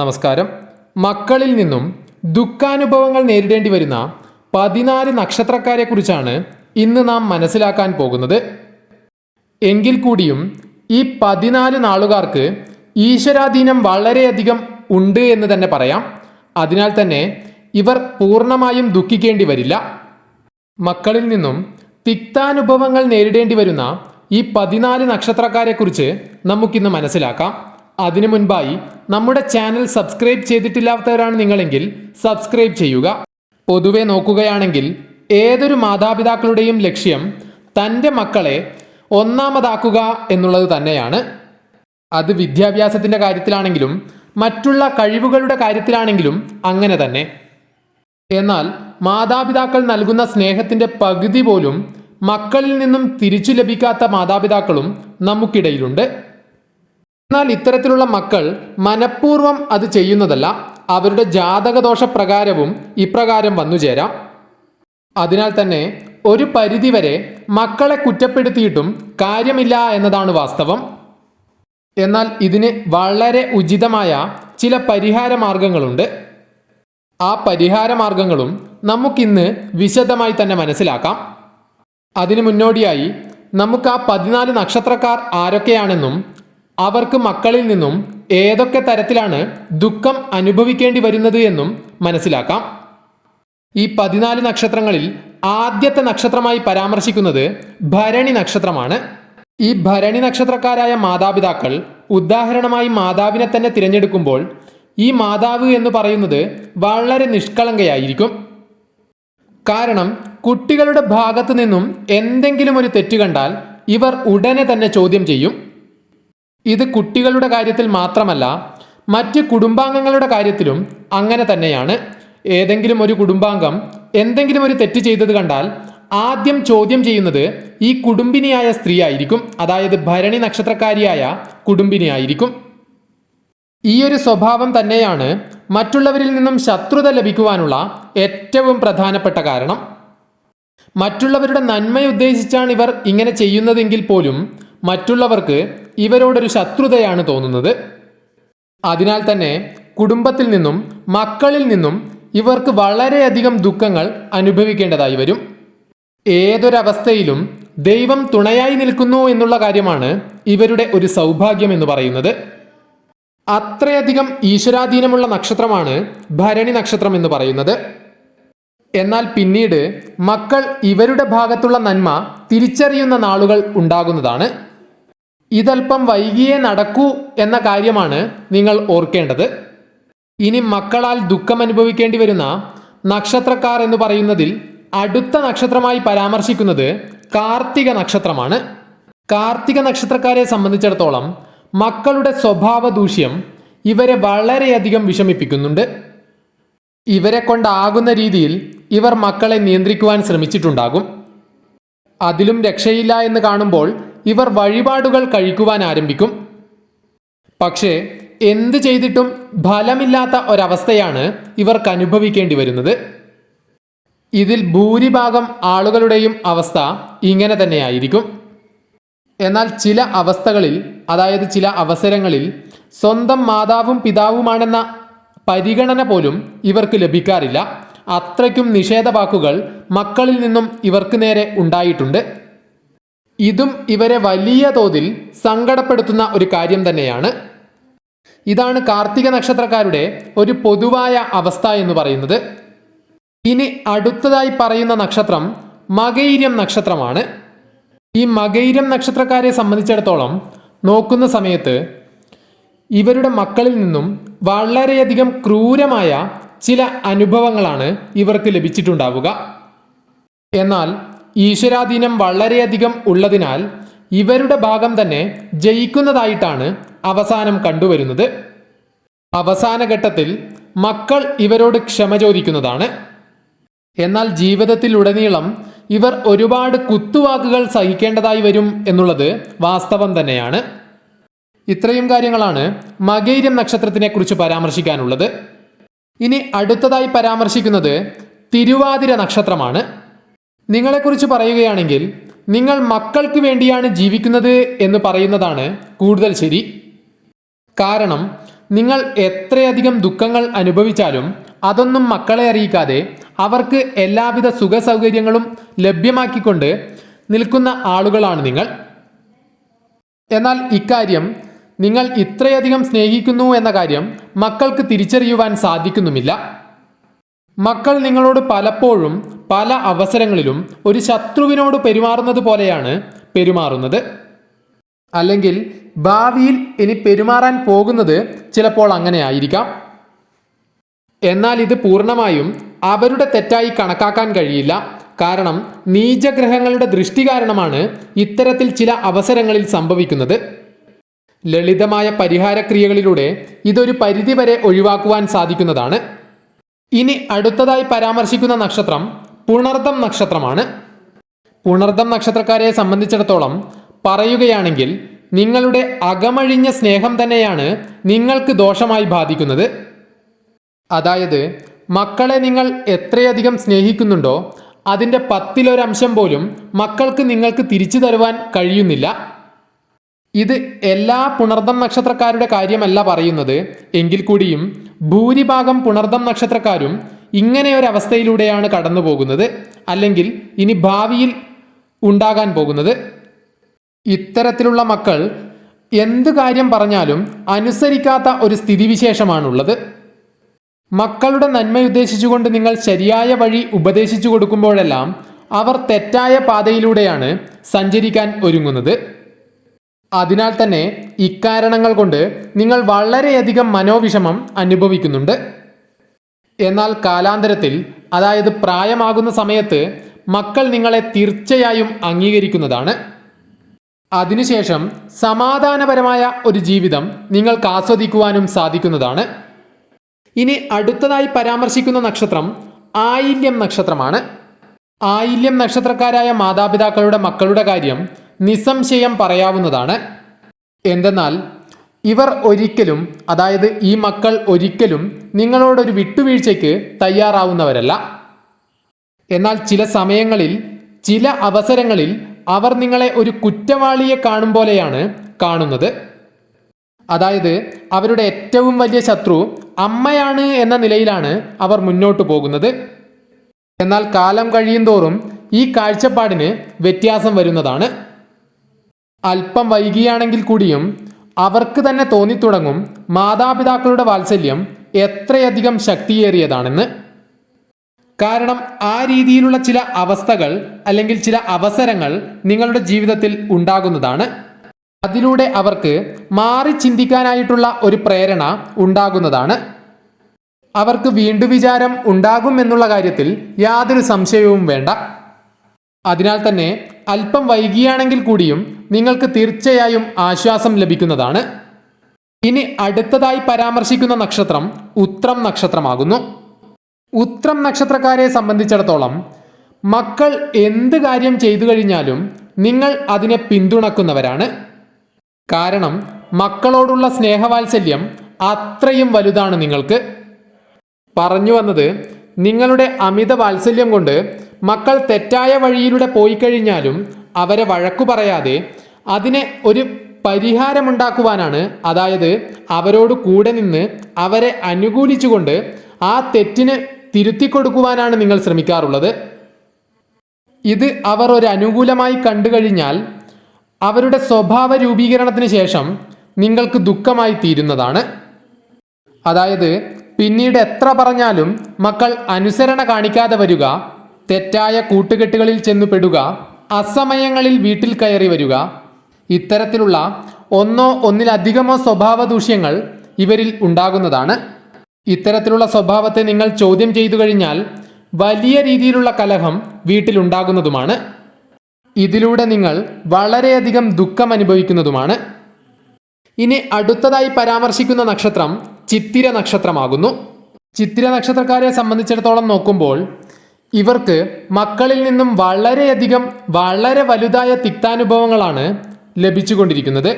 നമസ്കാരം. മക്കളിൽ നിന്നും ദുഃഖാനുഭവങ്ങൾ നേരിടേണ്ടി വരുന്ന പതിനാല് നക്ഷത്രക്കാരെ കുറിച്ചാണ് ഇന്ന് നാം മനസ്സിലാക്കാൻ പോകുന്നത്. എങ്കിൽ കൂടിയും ഈ പതിനാല് നാളുകാർക്ക് ഈശ്വരാധീനം വളരെയധികം ഉണ്ട് എന്ന് തന്നെ പറയാം. അതിനാൽ തന്നെ ഇവർ പൂർണമായും ദുഃഖിക്കേണ്ടി വരില്ല. മക്കളിൽ നിന്നും തിക്താനുഭവങ്ങൾ നേരിടേണ്ടി വരുന്ന ഈ പതിനാല് നക്ഷത്രക്കാരെക്കുറിച്ച് നമുക്കിന്ന് മനസ്സിലാക്കാം. അതിനു മുൻപായി നമ്മുടെ ചാനൽ സബ്സ്ക്രൈബ് ചെയ്തിട്ടില്ലാത്തവരാണ് നിങ്ങളെങ്കിൽ സബ്സ്ക്രൈബ് ചെയ്യുക. പൊതുവെ നോക്കുകയാണെങ്കിൽ ഏതൊരു മാതാപിതാക്കളുടെയും ലക്ഷ്യം തന്റെ മക്കളെ ഒന്നാമതാക്കുക എന്നുള്ളത് തന്നെയാണ്. അത് വിദ്യാഭ്യാസത്തിന്റെ കാര്യത്തിലാണെങ്കിലും മറ്റുള്ള കഴിവുകളുടെ കാര്യത്തിലാണെങ്കിലും അങ്ങനെ തന്നെ. എന്നാൽ മാതാപിതാക്കൾ നൽകുന്ന സ്നേഹത്തിന്റെ പകുതി പോലും മക്കളിൽ നിന്നും തിരിച്ചു ലഭിക്കാത്ത മാതാപിതാക്കളും നമുക്കിടയിലുണ്ട്. എന്നാൽ ഇത്തരത്തിലുള്ള മക്കൾ മനഃപൂർവം അത് ചെയ്യുന്നതല്ല അവരുടെ ജാതകദോഷ പ്രകാരവും ഇപ്രകാരം വന്നുചേരാം അതിനാൽ തന്നെ ഒരു പരിധിവരെ മക്കളെ കുറ്റപ്പെടുത്തിയിട്ടും കാര്യമില്ല എന്നതാണ് വാസ്തവം. എന്നാൽ ഇതിന് വളരെ ഉചിതമായ ചില പരിഹാര മാർഗങ്ങളുണ്ട് ആ പരിഹാര മാർഗങ്ങളും നമുക്കിന്ന് വിശദമായി തന്നെ മനസ്സിലാക്കാം. അതിനു മുന്നോടിയായി നമുക്ക് ആ പതിനാല് നക്ഷത്രക്കാർ ആരൊക്കെയാണെന്നും അവർക്ക് മക്കളിൽ നിന്നും ഏതൊക്കെ തരത്തിലാണ് ദുഃഖം അനുഭവിക്കേണ്ടി വരുന്നത് എന്നും മനസ്സിലാക്കാം. ഈ പതിനാല് നക്ഷത്രങ്ങളിൽ ആദ്യത്തെ നക്ഷത്രമായി പരാമർശിക്കുന്നത് ഭരണി നക്ഷത്രമാണ്. ഈ ഭരണി നക്ഷത്രക്കാരായ മാതാപിതാക്കൾ ഉദാഹരണമായി മാതാവിനെ തന്നെ തിരഞ്ഞെടുക്കുമ്പോൾ ഈ മാതാവ് എന്ന് പറയുന്നത് വളരെ നിഷ്കളങ്കയായിരിക്കും. കാരണം കുട്ടികളുടെ ഭാഗത്തു നിന്നും എന്തെങ്കിലും ഒരു തെറ്റ് കണ്ടാൽ ഇവർ ഉടനെ തന്നെ ചോദ്യം ചെയ്യും. ഇത് കുട്ടികളുടെ കാര്യത്തിൽ മാത്രമല്ല മറ്റ് കുടുംബാംഗങ്ങളുടെ കാര്യത്തിലും അങ്ങനെ തന്നെയാണ്. ഏതെങ്കിലും ഒരു കുടുംബാംഗം എന്തെങ്കിലും ഒരു തെറ്റ് ചെയ്തത് കണ്ടാൽ ആദ്യം ചോദ്യം ചെയ്യുന്നത് ഈ കുടുംബിനിയായ സ്ത്രീ ആയിരിക്കും അതായത് ഭരണി നക്ഷത്രക്കാരിയായ കുടുംബിനിയായിരിക്കും. ഈ ഒരു സ്വഭാവം തന്നെയാണ് മറ്റുള്ളവരിൽ നിന്നും ശത്രുത ലഭിക്കുവാനുള്ള ഏറ്റവും പ്രധാനപ്പെട്ട കാരണം. മറ്റുള്ളവരുടെ നന്മയുദ്ദേശിച്ചാണ് ഇവർ ഇങ്ങനെ ചെയ്യുന്നതെങ്കിൽ പോലും മറ്റുള്ളവർക്ക് ഇവരോടൊരു ശത്രുതയാണ് തോന്നുന്നത്. അതിനാൽ തന്നെ കുടുംബത്തിൽ നിന്നും മക്കളിൽ നിന്നും ഇവർക്ക് വളരെയധികം ദുഃഖങ്ങൾ അനുഭവിക്കേണ്ടതായി വരും. ഏതൊരവസ്ഥയിലും ദൈവം തുണയായി നിൽക്കുന്നു എന്നുള്ള കാര്യമാണ് ഇവരുടെ ഒരു സൗഭാഗ്യം എന്ന് പറയുന്നത്. അത്രയധികം ഈശ്വരാധീനമുള്ള നക്ഷത്രമാണ് ഭരണി നക്ഷത്രം എന്ന് പറയുന്നത്. എന്നാൽ പിന്നീട് മക്കൾ ഇവരുടെ ഭാഗത്തുള്ള നന്മ തിരിച്ചറിയുന്ന നാളുകൾ ഉണ്ടാകുന്നതാണ്. ഇതല്പം വൈകിയേ നടക്കൂ എന്ന കാര്യമാണ് നിങ്ങൾ ഓർക്കേണ്ടത്. ഇനി മക്കളാൽ ദുഃഖം അനുഭവിക്കേണ്ടി വരുന്ന നക്ഷത്രക്കാർ എന്ന് പറയുന്നതിൽ അടുത്ത നക്ഷത്രമായി പരാമർശിക്കുന്നത് കാർത്തിക നക്ഷത്രമാണ്. കാർത്തിക നക്ഷത്രക്കാരെ സംബന്ധിച്ചിടത്തോളം മക്കളുടെ സ്വഭാവ ദൂഷ്യം ഇവരെ വളരെയധികം വിഷമിപ്പിക്കുന്നുണ്ട്. ഇവരെ കൊണ്ടാകുന്ന രീതിയിൽ ഇവർ മക്കളെ നിയന്ത്രിക്കുവാൻ ശ്രമിച്ചിട്ടുണ്ടാകും. അതിലും രക്ഷയില്ല എന്ന് കാണുമ്പോൾ ഇവർ വഴിപാടുകൾ കഴിക്കുവാൻ ആരംഭിക്കും. പക്ഷേ എന്ത് ചെയ്തിട്ടും ഫലമില്ലാത്ത ഒരവസ്ഥയാണ് ഇവർക്ക് അനുഭവിക്കേണ്ടി വരുന്നത്. ഇതിൽ ഭൂരിഭാഗം ആളുകളുടെയും അവസ്ഥ ഇങ്ങനെ തന്നെയായിരിക്കും. എന്നാൽ ചില അവസ്ഥകളിൽ അതായത് ചില അവസരങ്ങളിൽ സ്വന്തം മാതാവും പിതാവുമാണെന്ന പരിഗണന പോലും ഇവർക്ക് ലഭിക്കാറില്ല. അത്രയ്ക്കും നിഷേധവാക്കുകൾ മക്കളിൽ നിന്നും ഇവർക്ക് നേരെ ഉണ്ടായിട്ടുണ്ട്. ഇതും ഇവരെ വലിയ തോതിൽ സങ്കടപ്പെടുത്തുന്ന ഒരു കാര്യം തന്നെയാണ്. ഇതാണ് കാർത്തിക നക്ഷത്രക്കാരുടെ ഒരു പൊതുവായ അവസ്ഥ എന്ന് പറയുന്നത്. ഇനി അടുത്തതായി പറയുന്ന നക്ഷത്രം മകൈര്യം നക്ഷത്രമാണ്. ഈ മകൈര്യം നക്ഷത്രക്കാരെ സംബന്ധിച്ചിടത്തോളം നോക്കുന്ന സമയത്ത് ഇവരുടെ മക്കളിൽ നിന്നും വളരെയധികം ക്രൂരമായ ചില അനുഭവങ്ങളാണ് ഇവർക്ക് ലഭിച്ചിട്ടുണ്ടാവുക. എന്നാൽ ഈശ്വരാധീനം വളരെയധികം ഉള്ളതിനാൽ ഇവരുടെ ഭാഗം തന്നെ ജയിക്കുന്നതായിട്ടാണ് അവസാനം കണ്ടുവരുന്നത്. അവസാന ഘട്ടത്തിൽ മക്കൾ ഇവരോട് ക്ഷമ ചോദിക്കുന്നതാണ്. എന്നാൽ ജീവിതത്തിലുടനീളം ഇവർ ഒരുപാട് കുത്തുവാക്കുകൾ സഹിക്കേണ്ടതായി വരും എന്നുള്ളത് വാസ്തവം തന്നെയാണ്. ഇത്രയും കാര്യങ്ങളാണ് മകൈര്യം നക്ഷത്രത്തിനെ കുറിച്ച് പരാമർശിക്കാനുള്ളത്. ഇനി അടുത്തതായി പരാമർശിക്കുന്നത് തിരുവാതിര നക്ഷത്രമാണ്. നിങ്ങളെക്കുറിച്ച് പറയുകയാണെങ്കിൽ നിങ്ങൾ മക്കൾക്ക് വേണ്ടിയാണ് ജീവിക്കുന്നത് എന്ന് പറയുന്നതാണ് കൂടുതൽ ശരി. കാരണം നിങ്ങൾ എത്രയധികം ദുഃഖങ്ങൾ അനുഭവിച്ചാലും അതൊന്നും മക്കളെ അറിയിക്കാതെ അവർക്ക് എല്ലാവിധ സുഖ സൗകര്യങ്ങളും ലഭ്യമാക്കിക്കൊണ്ട് നിൽക്കുന്ന ആളുകളാണ് നിങ്ങൾ. എന്നാൽ ഇക്കാര്യം നിങ്ങൾ ഇത്രയധികം സ്നേഹിക്കുന്നു എന്ന കാര്യം മക്കൾക്ക് തിരിച്ചറിയുവാൻ സാധിക്കുന്നുമില്ല. മക്കൾ നിങ്ങളോട് പലപ്പോഴും പല അവസരങ്ങളിലും ഒരു ശത്രുവിനോട് പെരുമാറുന്നത് പോലെയാണ് പെരുമാറുന്നത്. അല്ലെങ്കിൽ ഭാവിയിൽ ഇനി പെരുമാറാൻ പോകുന്നത് ചിലപ്പോൾ അങ്ങനെ ആയിരിക്കാം എന്നാൽ ഇത് പൂർണമായും അവരുടെ തെറ്റായി കണക്കാക്കാൻ കഴിയില്ല. കാരണം നീചഗ്രഹങ്ങളുടെ ദൃഷ്ടി കാരണമാണ് ഇത്തരത്തിൽ ചില അവസരങ്ങളിൽ സംഭവിക്കുന്നത്. ലളിതമായ പരിഹാരക്രിയകളിലൂടെ ഇതൊരു പരിധിവരെ ഒഴിവാക്കുവാൻ സാധിക്കുന്നതാണ്. ഇനി അടുത്തതായി പരാമർശിക്കുന്ന നക്ഷത്രം പുണർദം നക്ഷത്രമാണ്. പുണർദം നക്ഷത്രക്കാരെ സംബന്ധിച്ചിടത്തോളം പറയുകയാണെങ്കിൽ നിങ്ങളുടെ അകമഴിഞ്ഞ സ്നേഹം തന്നെയാണ് നിങ്ങൾക്ക് ദോഷമായി ബാധിക്കുന്നത്. അതായത് മക്കളെ നിങ്ങൾ എത്രയധികം സ്നേഹിക്കുന്നുണ്ടോ അതിന്റെ പത്തിലൊരംശം പോലും മക്കൾക്ക് നിങ്ങൾക്ക് തിരിച്ചു തരുവാൻ കഴിയുന്നില്ല. ഇത് എല്ലാ പുണർദം നക്ഷത്രക്കാരുടെ കാര്യമല്ല പറയുന്നത്. എങ്കിൽ കൂടിയും ഭൂരിഭാഗം പുണർദം നക്ഷത്രക്കാരും ഇങ്ങനെ ഒരു അവസ്ഥയിലൂടെയാണ് കടന്നു പോകുന്നത്. അല്ലെങ്കിൽ ഇനി ഭാവിയിൽ ഉണ്ടാകാൻ പോകുന്നത്. ഇത്തരത്തിലുള്ള മക്കൾ എന്ത് കാര്യം പറഞ്ഞാലും അനുസരിക്കാത്ത ഒരു സ്ഥിതിവിശേഷമാണുള്ളത്. മക്കളുടെ നന്മ ഉദ്ദേശിച്ചുകൊണ്ട് നിങ്ങൾ ശരിയായ വഴി ഉപദേശിച്ചു കൊടുക്കുമ്പോഴെല്ലാം അവർ തെറ്റായ പാതയിലൂടെയാണ് സഞ്ചരിക്കാൻ ഒരുങ്ങുന്നത്. അതിനാൽ തന്നെ ഇക്കാരണങ്ങൾ കൊണ്ട് നിങ്ങൾ വളരെയധികം മനോവിഷമം അനുഭവിക്കുന്നുണ്ട്. എന്നാൽ കാലാന്തരത്തിൽ അതായത് പ്രായമാകുന്ന സമയത്ത് മക്കൾ നിങ്ങളെ തീർച്ചയായും അംഗീകരിക്കുന്നതാണ്. അതിനുശേഷം സമാധാനപരമായ ഒരു ജീവിതം നിങ്ങൾക്ക് ആസ്വദിക്കുവാനും സാധിക്കുന്നതാണ്. ഇനി അടുത്തതായി പരാമർശിക്കുന്ന നക്ഷത്രം ആയില്യം നക്ഷത്രമാണ്. ആയില്യം നക്ഷത്രക്കാരായ മാതാപിതാക്കളുടെ മക്കളുടെ കാര്യം നിസ്സംശയം പറയാവുന്നതാണ്. എന്തെന്നാൽ ഇവർ ഒരിക്കലും അതായത് ഈ മക്കൾ ഒരിക്കലും നിങ്ങളോടൊരു വിട്ടുവീഴ്ചയ്ക്ക് തയ്യാറാവുന്നവരല്ല. എന്നാൽ ചില സമയങ്ങളിൽ ചില അവസരങ്ങളിൽ അവർ നിങ്ങളെ ഒരു കുറ്റവാളിയെ കാണും പോലെയാണ് കാണുന്നത്. അതായത് അവരുടെ ഏറ്റവും വലിയ ശത്രു അമ്മയാണ് എന്ന നിലയിലാണ് അവർ മുന്നോട്ട് പോകുന്നത്. എന്നാൽ കാലം കഴിയും തോറും ഈ കാഴ്ചപ്പാടിന് വ്യത്യാസം വരുന്നതാണ്. അല്പം വൈകിയാണെങ്കിൽ കൂടിയും അവർക്ക് തന്നെ തോന്നിത്തുടങ്ങും മാതാപിതാക്കളുടെ വാത്സല്യം എത്രയധികം ശക്തിയേറിയതാണെന്ന്. കാരണം ആ രീതിയിലുള്ള ചില അവസ്ഥകൾ അല്ലെങ്കിൽ ചില അവസരങ്ങൾ നിങ്ങളുടെ ജീവിതത്തിൽ ഉണ്ടാകുന്നതാണ്. അതിലൂടെ അവർക്ക് മാറി ചിന്തിക്കാനായിട്ടുള്ള ഒരു പ്രേരണ ഉണ്ടാകുന്നതാണ്. അവർക്ക് വീണ്ടു വിചാരം ഉണ്ടാകും എന്നുള്ള കാര്യത്തിൽ യാതൊരു സംശയവും വേണ്ട. അതിനാൽ തന്നെ അല്പം വൈകിയാണെങ്കിൽ കൂടിയും നിങ്ങൾക്ക് തീർച്ചയായും ആശ്വാസം ലഭിക്കുന്നതാണ്. ഇനി അടുത്തതായി പരാമർശിക്കുന്ന നക്ഷത്രം ഉത്രം നക്ഷത്രമാകുന്നു. ഉത്രം നക്ഷത്രക്കാരെ സംബന്ധിച്ചിടത്തോളം മക്കൾ എന്ത് കാര്യം ചെയ്തു കഴിഞ്ഞാലും നിങ്ങൾ അതിനെ പിന്തുണക്കുന്നവരാണ്. കാരണം മക്കളോടുള്ള സ്നേഹവാത്സല്യം അത്രയും വലുതാണ് നിങ്ങൾക്ക്. പറഞ്ഞു വന്നത് നിങ്ങളുടെ അമിത വാത്സല്യം കൊണ്ട് മക്കൾ തെറ്റായ വഴിയിലൂടെ പോയി കഴിഞ്ഞാലും അവരെ വഴക്കു പറയാതെ അതിനെ ഒരു പരിഹാരമുണ്ടാക്കുവാനാണ് അതായത് അവരോട് കൂടെ നിന്ന് അവരെ അനുകൂലിച്ചുകൊണ്ട് ആ തെറ്റിന് തിരുത്തി കൊടുക്കുവാനാണ് നിങ്ങൾ ശ്രമിക്കാറുള്ളത്. ഇത് അവർ ഒരു അനുകൂലമായി കണ്ടു കഴിഞ്ഞാൽ അവരുടെ സ്വഭാവ രൂപീകരണത്തിന് ശേഷം നിങ്ങൾക്ക് ദുഃഖമായി തീരുന്നതാണ്. അതായത് പിന്നീട് എത്ര പറഞ്ഞാലും മക്കൾ അനുസരണ കാണിക്കാതെ വരിക തെറ്റായ കൂട്ടുകെട്ടുകളിൽ ചെന്നുപെടുക അസമയങ്ങളിൽ വീട്ടിൽ കയറി വരിക ഇത്തരത്തിലുള്ള ഒന്നോ ഒന്നിലധികമോ സ്വഭാവ ദൂഷ്യങ്ങൾ ഇവരിൽ ഉണ്ടാകുന്നതാണ്. ഇത്തരത്തിലുള്ള സ്വഭാവത്തെ നിങ്ങൾ ചോദ്യം ചെയ്തു കഴിഞ്ഞാൽ വലിയ രീതിയിലുള്ള കലഹം വീട്ടിലുണ്ടാകുന്നതുമാണ് ഇതിലൂടെ നിങ്ങൾ വളരെയധികം ദുഃഖം അനുഭവിക്കുന്നതുമാണ്. ഇനി അടുത്തതായി പരാമർശിക്കുന്ന നക്ഷത്രം ചിത്തിര നക്ഷത്രമാകുന്നു. ചിത്തിര നക്ഷത്രക്കാരെ സംബന്ധിച്ചിടത്തോളം നോക്കുമ്പോൾ ഇവർക്ക് മക്കളിൽ നിന്നും വളരെയധികം വളരെ വലുതായ തിക്താനുഭവങ്ങളാണ് ലഭിച്ചുകൊണ്ടിരിക്കുന്നത്.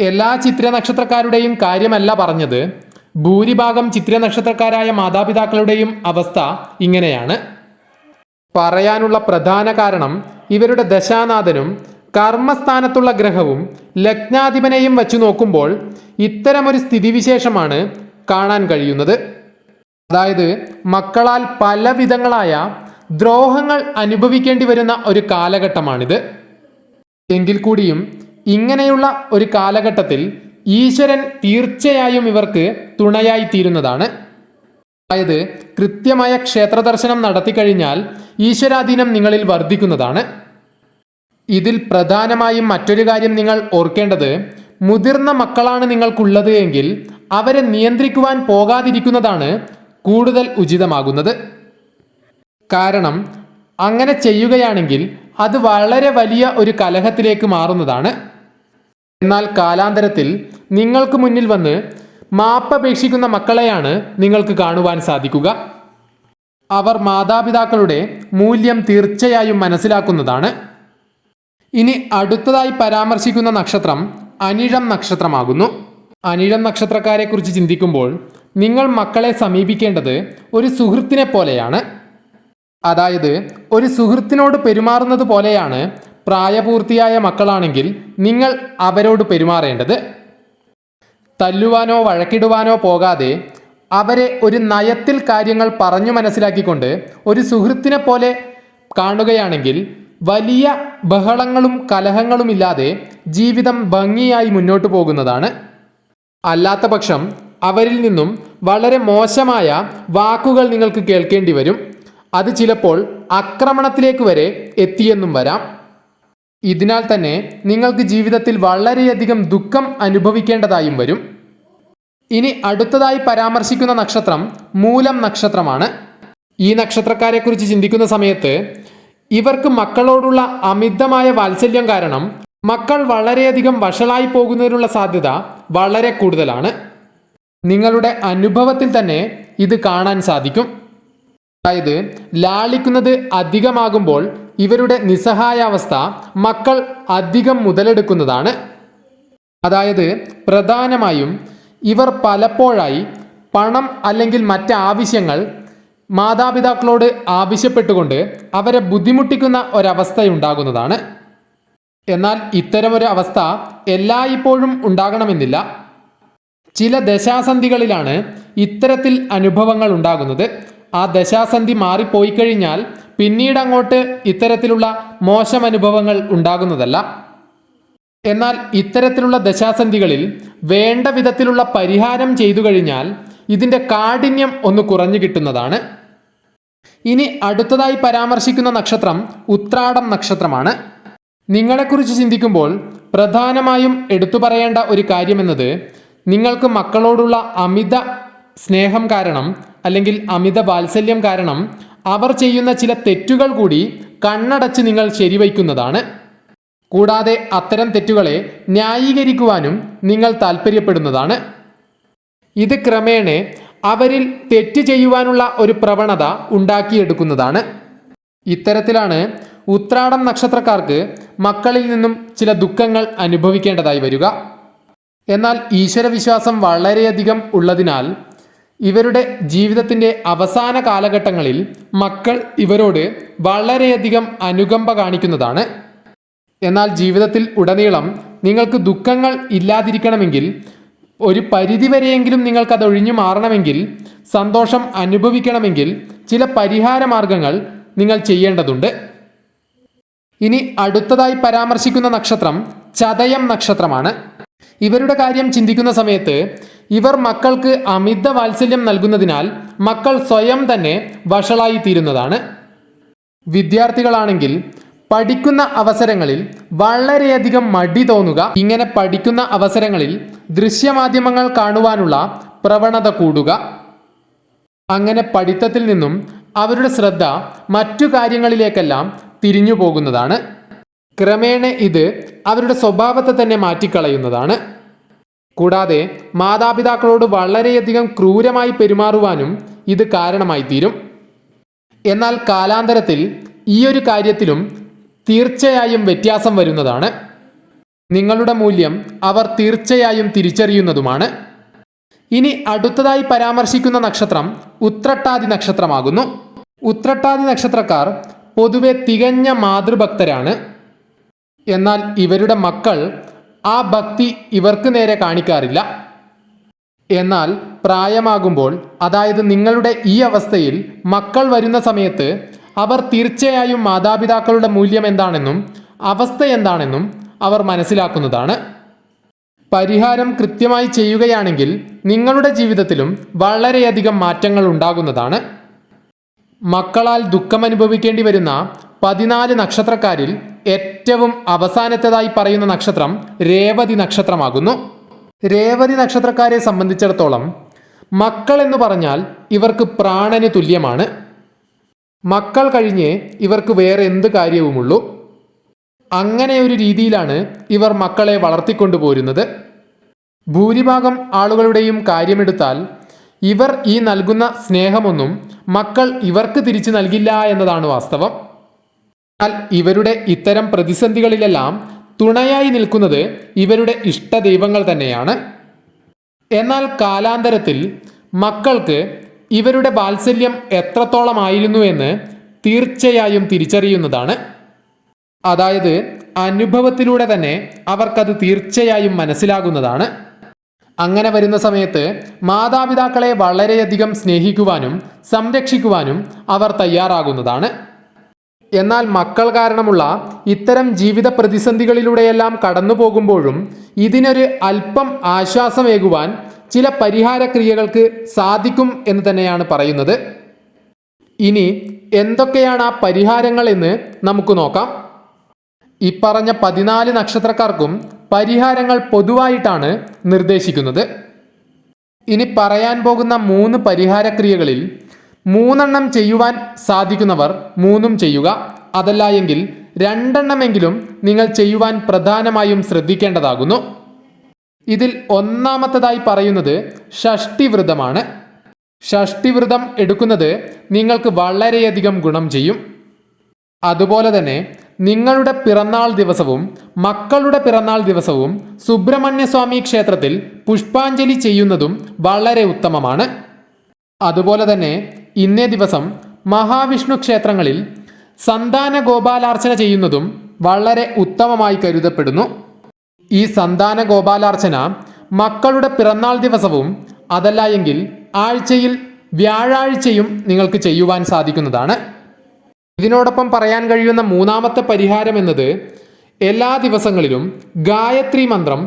എല്ലാ ചിത്ര നക്ഷത്രക്കാരുടെയും കാര്യമല്ല പറഞ്ഞത്. ഭൂരിഭാഗം ചിത്ര നക്ഷത്രക്കാരായ മാതാപിതാക്കളുടെയും അവസ്ഥ ഇങ്ങനെയാണ്. പറയാനുള്ള പ്രധാന കാരണം ഇവരുടെ ദശാനാഥനും കർമ്മസ്ഥാനത്തുള്ള ഗ്രഹവും ലഗ്നാധിപനെയും വച്ചു നോക്കുമ്പോൾ ഇത്തരമൊരു സ്ഥിതിവിശേഷമാണ് കാണാൻ കഴിയുന്നത്. അതായത് മക്കളാൽ പലവിധങ്ങളായ ദ്രോഹങ്ങൾ അനുഭവിക്കേണ്ടി വരുന്ന ഒരു കാലഘട്ടമാണിത്. എങ്കിൽ കൂടിയും ഇങ്ങനെയുള്ള ഒരു കാലഘട്ടത്തിൽ ഈശ്വരൻ തീർച്ചയായും ഇവർക്ക് തുണയായി തീരുന്നതാണ്. അതായത് കൃത്യമായ ക്ഷേത്ര ദർശനം നടത്തിക്കഴിഞ്ഞാൽ ഈശ്വരാധീനം നിങ്ങളിൽ വർദ്ധിക്കുന്നതാണ്. ഇതിൽ പ്രധാനമായും മറ്റൊരു കാര്യം നിങ്ങൾ ഓർക്കേണ്ടത് മുതിർന്ന മക്കളാണ് നിങ്ങൾക്കുള്ളത് എങ്കിൽ അവരെ നിയന്ത്രിക്കുവാൻ പോകാതിരിക്കുന്നതാണ് കൂടുതൽ ഉചിതമാകുന്നത്. കാരണം അങ്ങനെ ചെയ്യുകയാണെങ്കിൽ അത് വളരെ വലിയ ഒരു കലഹത്തിലേക്ക് മാറുന്നതാണ്. എന്നാൽ കാലാന്തരത്തിൽ നിങ്ങൾക്ക് മുന്നിൽ വന്ന് മാപ്പപേക്ഷിക്കുന്ന മക്കളെയാണ് നിങ്ങൾക്ക് കാണുവാൻ സാധിക്കുക. അവർ മാതാപിതാക്കളുടെ മൂല്യം തീർച്ചയായും മനസ്സിലാക്കുന്നതാണ്. ഇനി അടുത്തതായി പരാമർശിക്കുന്ന നക്ഷത്രം അനിഴം നക്ഷത്രമാകുന്നു. അനിഴം നക്ഷത്രക്കാരെക്കുറിച്ച് ചിന്തിക്കുമ്പോൾ നിങ്ങൾ മക്കളെ സമീപിക്കേണ്ടത് ഒരു സുഹൃത്തിനെ പോലെയാണ്. അതായത് ഒരു സുഹൃത്തിനോട് പെരുമാറുന്നത് പോലെയാണ് പ്രായപൂർത്തിയായ മക്കളാണെങ്കിൽ നിങ്ങൾ അവരോട് പെരുമാറേണ്ടത്. തല്ലുവാനോ വഴക്കിടുവാനോ പോകാതെ അവരെ ഒരു നയത്തിൽ കാര്യങ്ങൾ പറഞ്ഞു മനസ്സിലാക്കിക്കൊണ്ട് ഒരു സുഹൃത്തിനെ പോലെ കാണുകയാണെങ്കിൽ വലിയ ബഹളങ്ങളും കലഹങ്ങളും ഇല്ലാതെ ജീവിതം ഭംഗിയായി മുന്നോട്ട് പോകുന്നതാണ്. അല്ലാത്ത അവരിൽ നിന്നും വളരെ മോശമായ വാക്കുകൾ നിങ്ങൾക്ക് കേൾക്കേണ്ടി വരും. അത് ചിലപ്പോൾ ആക്രമണത്തിലേക്ക് വരെ എത്തിയെന്നും വരാം. ഇതിനാൽ തന്നെ നിങ്ങൾക്ക് ജീവിതത്തിൽ വളരെയധികം ദുഃഖം അനുഭവിക്കേണ്ടതായും വരും. ഇനി അടുത്തതായി പരാമർശിക്കുന്ന നക്ഷത്രം മൂലം നക്ഷത്രമാണ്. ഈ നക്ഷത്രക്കാരെക്കുറിച്ച് ചിന്തിക്കുന്ന സമയത്ത് ഇവർക്ക് മക്കളോടുള്ള അമിതമായ വാത്സല്യം കാരണം മക്കൾ വളരെയധികം വഷളായി പോകുന്നതിനുള്ള സാധ്യത വളരെ കൂടുതലാണ്. നിങ്ങളുടെ അനുഭവത്തിൽ തന്നെ ഇത് കാണാൻ സാധിക്കും. അതായത് ലാളിക്കുന്നത് അധികമാകുമ്പോൾ ഇവരുടെ നിസ്സഹായാവസ്ഥ മക്കൾ അധികം മുതലെടുക്കുന്നതാണ്. അതായത് പ്രധാനമായും ഇവർ പലപ്പോഴായി പണം അല്ലെങ്കിൽ മറ്റ് ആവശ്യങ്ങൾ മാതാപിതാക്കളോട് ആവശ്യപ്പെട്ടുകൊണ്ട് അവരെ ബുദ്ധിമുട്ടിക്കുന്ന ഒരവസ്ഥയുണ്ടാകുന്നതാണ്. എന്നാൽ ഇത്തരമൊരു അവസ്ഥ എല്ലായ്പ്പോഴും ഉണ്ടാകണമെന്നില്ല. ചില ദശാസന്ധികളിലാണ് ഇത്തരത്തിൽ അനുഭവങ്ങൾ ഉണ്ടാകുന്നത്. ആ ദശാസന്ധി മാറിപ്പോയി കഴിഞ്ഞാൽ പിന്നീട് അങ്ങോട്ട് ഇത്തരത്തിലുള്ള മോശം അനുഭവങ്ങൾ ഉണ്ടാകുന്നതല്ല. എന്നാൽ ഇത്തരത്തിലുള്ള ദശാസന്ധികളിൽ വേണ്ട വിധത്തിലുള്ള പരിഹാരം ചെയ്തു കഴിഞ്ഞാൽ ഇതിന്റെ കാഠിന്യം ഒന്ന് കുറഞ്ഞു കിട്ടുന്നതാണ്. ഇനി അടുത്തതായി പരാമർശിക്കുന്ന നക്ഷത്രം ഉത്രാടം നക്ഷത്രമാണ്. നിങ്ങളെക്കുറിച്ച് ചിന്തിക്കുമ്പോൾ പ്രധാനമായും എടുത്തു പറയേണ്ട ഒരു കാര്യമെന്നത് നിങ്ങൾക്ക് മക്കളോടുള്ള അമിത സ്നേഹം കാരണം അല്ലെങ്കിൽ അമിത വാത്സല്യം കാരണം അവർ ചെയ്യുന്ന ചില തെറ്റുകൾ കൂടി കണ്ണടച്ച് നിങ്ങൾ ശരിവയ്ക്കുന്നതാണ്. കൂടാതെ അത്തരം തെറ്റുകളെ ന്യായീകരിക്കുവാനും നിങ്ങൾ താല്പര്യപ്പെടുന്നതാണ് ഇത് ക്രമേണ അവരിൽ തെറ്റ് ചെയ്യുവാനുള്ള ഒരു പ്രവണത ഉണ്ടാക്കിയെടുക്കുന്നതാണ്. ഇത്തരത്തിലാണ് ഉത്രാടം നക്ഷത്രക്കാർക്ക് മക്കളിൽ നിന്നും ചില ദുഃഖങ്ങൾ അനുഭവിക്കേണ്ടതായി വരിക. എന്നാൽ ഈശ്വരവിശ്വാസം വളരെയധികം ഉള്ളതിനാൽ ഇവരുടെ ജീവിതത്തിന്റെ അവസാന കാലഘട്ടങ്ങളിൽ മക്കൾ ഇവരോട് വളരെയധികം അനുകമ്പ കാണിക്കുന്നതാണ്. എന്നാൽ ജീവിതത്തിൽ ഉടനീളം നിങ്ങൾക്ക് ദുഃഖങ്ങൾ ഇല്ലാതിരിക്കണമെങ്കിൽ ഒരു പരിധിവരെയെങ്കിലും നിങ്ങൾക്കത് ഒഴിഞ്ഞു മാറണമെങ്കിൽ സന്തോഷം അനുഭവിക്കണമെങ്കിൽ ചില പരിഹാര മാർഗങ്ങൾ നിങ്ങൾ ചെയ്യേണ്ടതുണ്ട്. ഇനി അടുത്തതായി പരാമർശിക്കുന്ന നക്ഷത്രം ചതയം നക്ഷത്രമാണ്. ഇവരുടെ കാര്യം ചിന്തിക്കുന്ന സമയത്ത് ഇവർ മക്കൾക്ക് അമിത വാത്സല്യം നൽകുന്നതിനാൽ മക്കൾ സ്വയം തന്നെ വഷളായി തീരുന്നതാണ് വിദ്യാർത്ഥികളാണെങ്കിൽ പഠിക്കുന്ന അവസരങ്ങളിൽ വളരെയധികം മടി തോന്നുക ഇങ്ങനെ പഠിക്കുന്ന അവസരങ്ങളിൽ ദൃശ്യമാധ്യമങ്ങൾ കാണുവാനുള്ള പ്രവണത കൂടുക. അങ്ങനെ പഠിത്തത്തിൽ നിന്നും അവരുടെ ശ്രദ്ധ മറ്റു കാര്യങ്ങളിലേക്കെല്ലാം തിരിഞ്ഞു പോകുന്നതാണ് ക്രമേണ ഇത് അവരുടെ സ്വഭാവത്തെ തന്നെ മാറ്റിക്കളയുന്നതാണ്. കൂടാതെ മാതാപിതാക്കളോട് വളരെയധികം ക്രൂരമായി പെരുമാറുവാനും ഇത് കാരണമായി തീരും എന്നാൽ കാലാന്തരത്തിൽ ഈ ഒരു കാര്യത്തിലും തീർച്ചയായും വ്യത്യാസം വരുന്നതാണ്. നിങ്ങളുടെ മൂല്യം അവർ തീർച്ചയായും തിരിച്ചറിയുന്നതുമാണ്. ഇനി അടുത്തതായി പരാമർശിക്കുന്ന നക്ഷത്രം ഉത്രട്ടാതി നക്ഷത്രമാകുന്നു. ഉത്രട്ടാതി നക്ഷത്രക്കാർ പൊതുവെ തികഞ്ഞ മാതൃഭക്തരാണ്. എന്നാൽ ഇവരുടെ മക്കൾ ആ ഭക്തി ഇവർക്ക് നേരെ കാണിക്കാറില്ല. എന്നാൽ പ്രായമാകുമ്പോൾ അതായത് നിങ്ങളുടെ ഈ അവസ്ഥയിൽ മക്കൾ വരുന്ന സമയത്ത് അവർ തീർച്ചയായും മാതാപിതാക്കളുടെ മൂല്യം എന്താണെന്നും അവസ്ഥ എന്താണെന്നും അവർ മനസ്സിലാക്കുന്നതാണ്. പരിഹാരം കൃത്യമായി ചെയ്യുകയാണെങ്കിൽ നിങ്ങളുടെ ജീവിതത്തിലും വളരെയധികം മാറ്റങ്ങൾ ഉണ്ടാകുന്നതാണ്. മക്കളാൽ ദുഃഖമനുഭവിക്കേണ്ടി വരുന്ന പതിനാല് നക്ഷത്രക്കാരിൽ ഏറ്റവും അവസാനത്തേതായി പറയുന്ന നക്ഷത്രം രേവതി നക്ഷത്രമാകുന്നു. രേവതി നക്ഷത്രക്കാരെ സംബന്ധിച്ചിടത്തോളം മക്കൾ എന്ന് പറഞ്ഞാൽ ഇവർക്ക് പ്രാണന് തുല്യമാണ്. മക്കൾ കഴിഞ്ഞ് ഇവർക്ക് വേറെ എന്ത് കാര്യവുമുള്ളൂ? അങ്ങനെ ഒരു രീതിയിലാണ് ഇവർ മക്കളെ വളർത്തിക്കൊണ്ടുപോരുന്നത് ഭൂരിഭാഗം ആളുകളുടെയും കാര്യമെടുത്താൽ ഇവർ ഈ നൽകുന്ന സ്നേഹമൊന്നും മക്കൾ ഇവർക്ക് തിരിച്ചു നൽകില്ല എന്നതാണ് വാസ്തവം. എന്നാൽ ഇവരുടെ ഇത്തരം പ്രതിസന്ധികളിലെല്ലാം തുണയായി നിൽക്കുന്നത് ഇവരുടെ ഇഷ്ടദൈവങ്ങൾ തന്നെയാണ്. എന്നാൽ കാലാന്തരത്തിൽ മക്കൾക്ക് ഇവരുടെ വാത്സല്യം എത്രത്തോളമായിരുന്നു എന്ന് തീർച്ചയായും തിരിച്ചറിയുന്നതാണ്. അതായത് അനുഭവത്തിലൂടെ തന്നെ അവർക്കത് തീർച്ചയായും മനസ്സിലാകുന്നതാണ്. അങ്ങനെ വരുന്ന സമയത്ത് മാതാപിതാക്കളെ വളരെയധികം സ്നേഹിക്കുവാനും സംരക്ഷിക്കുവാനും അവർ തയ്യാറാകുന്നതാണ്. എന്നാൽ മക്കൾ കാരണമുള്ള ഇത്തരം ജീവിത പ്രതിസന്ധികളിലൂടെയെല്ലാം കടന്നു പോകുമ്പോഴും ഇതിനൊരു അല്പം ആശ്വാസമേകുവാൻ ചില പരിഹാര ക്രിയകൾക്ക് സാധിക്കും എന്ന് തന്നെയാണ് പറയുന്നത്. ഇനി എന്തൊക്കെയാണ് ആ പരിഹാരങ്ങൾ എന്ന് നമുക്ക് നോക്കാം. ഇപ്പറഞ്ഞ പറഞ്ഞ പതിനാല് നക്ഷത്രക്കാർക്കും പരിഹാരങ്ങൾ പൊതുവായിട്ടാണ് നിർദ്ദേശിക്കുന്നത്. ഇനി പറയാൻ പോകുന്ന മൂന്ന് പരിഹാരക്രിയകളിൽ മൂന്നെണ്ണം ചെയ്യുവാൻ സാധിക്കുന്നവർ മൂന്നും ചെയ്യുക. അതല്ല എങ്കിൽ രണ്ടെണ്ണമെങ്കിലും നിങ്ങൾ ചെയ്യുവാൻ പ്രധാനമായും ശ്രദ്ധിക്കേണ്ടതാകുന്നു. ഇതിൽ ഒന്നാമത്തതായി പറയുന്നത് ഷഷ്ടിവ്രതമാണ്. ഷഷ്ടിവ്രതം എടുക്കുന്നത് നിങ്ങൾക്ക് വളരെയധികം ഗുണം ചെയ്യും. അതുപോലെ തന്നെ നിങ്ങളുടെ പിറന്നാൾ ദിവസവും മക്കളുടെ പിറന്നാൾ ദിവസവും സുബ്രഹ്മണ്യസ്വാമി ക്ഷേത്രത്തിൽ പുഷ്പാഞ്ജലി ചെയ്യുന്നതും വളരെ ഉത്തമമാണ്. അതുപോലെ തന്നെ ഇന്നേ ദിവസം മഹാവിഷ്ണു ക്ഷേത്രങ്ങളിൽ സന്താന ഗോപാലാർച്ചന ചെയ്യുന്നതും വളരെ ഉത്തമമായി കരുതപ്പെടുന്നു. ഈ സന്താന ഗോപാലാർച്ചന മക്കളുടെ പിറന്നാൾ ദിവസവും അതല്ല എങ്കിൽ ആഴ്ചയിൽ വ്യാഴാഴ്ചയും നിങ്ങൾക്ക് ചെയ്യുവാൻ സാധിക്കുന്നതാണ്. ഇതിനോടൊപ്പം പറയാൻ കഴിയുന്ന മൂന്നാമത്തെ പരിഹാരം എന്നത് എല്ലാ ദിവസങ്ങളിലും ഗായത്രി മന്ത്രം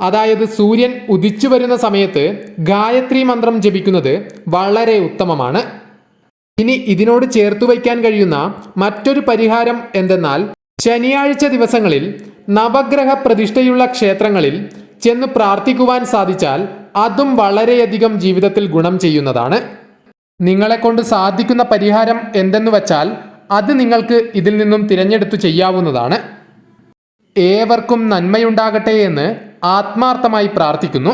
അതായത് സൂര്യൻ ഉദിച്ചു വരുന്ന സമയത്ത് ഗായത്രി മന്ത്രം ജപിക്കുന്നത് വളരെ ഉത്തമമാണ്. ഇനി ഇതിനോട് ചേർത്തു വയ്ക്കാൻ കഴിയുന്ന മറ്റൊരു പരിഹാരം എന്തെന്നാൽ ശനിയാഴ്ച ദിവസങ്ങളിൽ നവഗ്രഹ പ്രതിഷ്ഠയുള്ള ക്ഷേത്രങ്ങളിൽ ചെന്ന് പ്രാർത്ഥിക്കുവാൻ സാധിച്ചാൽ അതും വളരെയധികം ജീവിതത്തിൽ ഗുണം ചെയ്യുന്നതാണ്. നിങ്ങളെ കൊണ്ട് സാധിക്കുന്ന പരിഹാരം എന്തെന്ന് വച്ചാൽ അത് നിങ്ങൾക്ക് ഇതിൽ നിന്നും തിരഞ്ഞെടുത്തു ചെയ്യാവുന്നതാണ്. ഏവർക്കും നന്മയുണ്ടാകട്ടെ എന്ന് ആത്മാർത്ഥമായി പ്രാർത്ഥിക്കുന്നു.